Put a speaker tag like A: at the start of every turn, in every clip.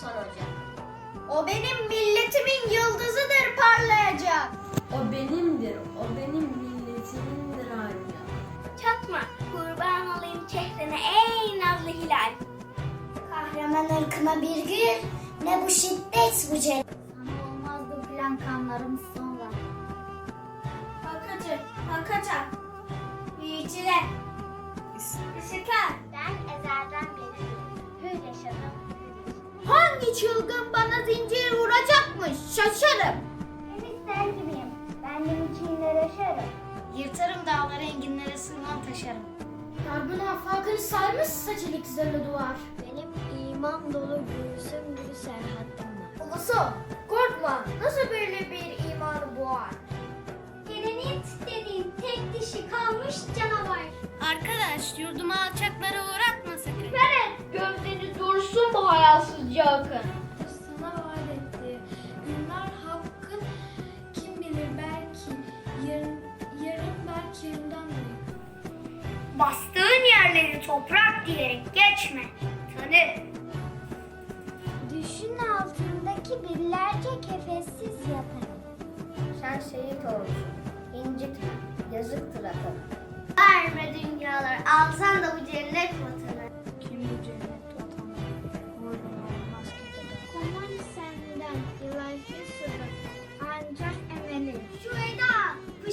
A: son hoca.
B: O benim milletimin yıldızıdır parlayacak.
C: O benimdir, o benim milletimindir ayrıca.
D: Çatma, kurban olayım çehrene ey nazlı hilal.
A: Kahraman ırkıma bir gün, ne bu şiddet bu celal.
B: Sana olmaz bu plan kanlarımız sonra. Hakacı, hakaca, büyücüler.
C: İsmi.
B: Hangi çılgın bana zincir vuracakmış? Şaşarım.
E: Ben ister gibiyim. Ben de içinde yaşarım.
B: Yırtarım dağları enginlere sığmam taşarım. Darbın afakını sarmış saçılık zırhlı duvar.
A: Benim iman dolu göğsüm gibi serhattim var.
B: Olası korkma nasıl böyle bir imanı boğar?
A: Granit dediğin tek dişi kalmış canavar.
B: Arkadaş yurduma
A: hayasızca akın.
B: sana vaat etti. Günler hakkın kim bilir belki yarın, yarın belki yarından büyük. Bastığın yerleri toprak diyerek geçme. Tanı. Düşün
A: altındaki
E: binlerce kefessiz yatarım.
A: Sen şehit olursun. İncitme. Yazıktır atana. Verme dünyalar. Alsan da bu cennet vatanı.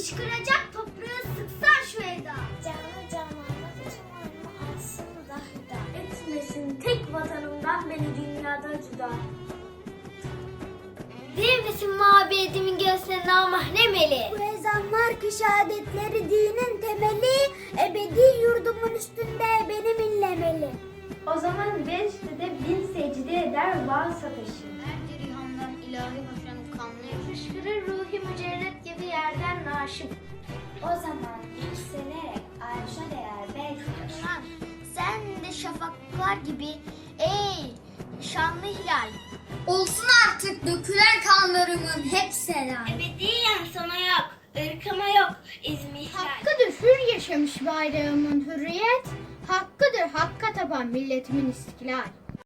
A: Fışkıracak toprağı sıksan şu Eda. Canı canana canımı alsın da hüda. Etmesin tek vatanımdan beni dünyada cüda. Değil misin mabedimin göğslerine mahrem eli? Bu ezanlar ki şehadetleri dinin temeli, ebedi yurdumun üstünde benim inlemeli. O zaman Beşik'te bin secde eder varsa taşı.
B: Her rihandan ilahi hoşlanıp kanlıyor. Fışkırır ruhi mücerret gibi yerden naşım.
A: O zaman yükselerek arşa değer Ulan sen de şafaklar gibi ey şanlı hilal.
B: Olsun artık dökülen kanlarımın hep selam.
D: Ebediyen sana yok, ırkıma yok, izmi ihlal.
B: Hakkıdır hür yaşamış bayrağımın hürriyet, hakkıdır hakka tapan milletimin istiklal.